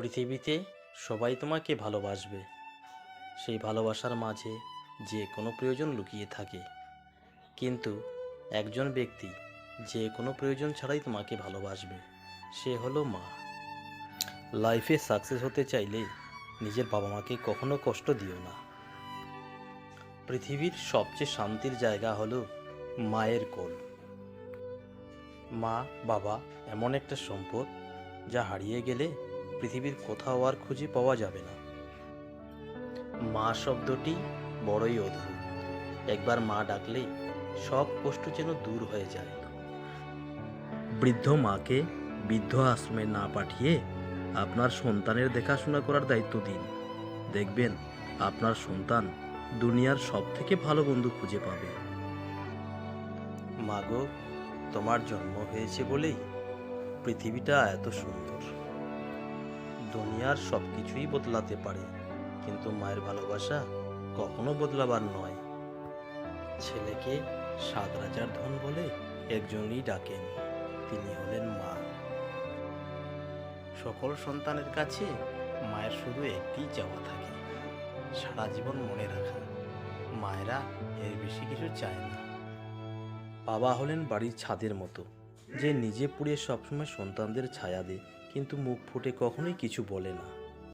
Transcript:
পৃথিবীতে সবাই তোমাকে ভালোবাসবে। সেই ভালোবাসার মাঝে যে কোনো প্রয়োজন লুকিয়ে থাকে। কিন্তু একজন ব্যক্তি যে কোনো প্রয়োজন ছাড়াই তোমাকে ভালোবাসবে, সে হলো মা। লাইফে সাকসেস হতে চাইলে নিজের বাবা মাকে কখনো কষ্ট দিও না। পৃথিবীর সবচেয়ে শান্তির জায়গা হলো মায়ের কোল। মা বাবা এমন একটা সম্পদ যা হারিয়ে গেলে পৃথিবীর কোথাও আর খুঁজে পাওয়া যাবে না। মা শব্দটি বড়ই অদ্ভুত। একবার মা ডাকলে সব কষ্ট যেন দূর হয়ে যায়। বৃদ্ধ মাকে বৃদ্ধ আশ্রমে না পাঠিয়ে আপনার সন্তানের দেখাশোনা করার দায়িত্ব দিন। দেখবেন আপনার সন্তান দুনিয়ার সব থেকে ভালো বন্ধু খুঁজে পাবে। মাগো তোমার জন্ম হয়েছে বলেই পৃথিবীটা এত সুন্দর। দুনিয়ার সব কিছুই বদলাতে পারে। কিন্তু মায়ের ভালোবাসা কখনো বদলাবার নয়। ছেলেকে সাত রাজার ধন বলে একজনই ডাকেন, তিনি হলেন মা। সকল সন্তানের কাছে মায়ের শুধু একটি চাওয়া থাকে, সারা জীবন মনে রাখা। মায়েরা এর বেশি কিছু চায় না। বাবা হলেন বাড়ির ছাদের মতো। যে নিজে পুড়িয়ে সবসময় সন্তানদের ছায়া দেয় কিন্তু মুখ ফুটে কখনোই কিছু বলে না।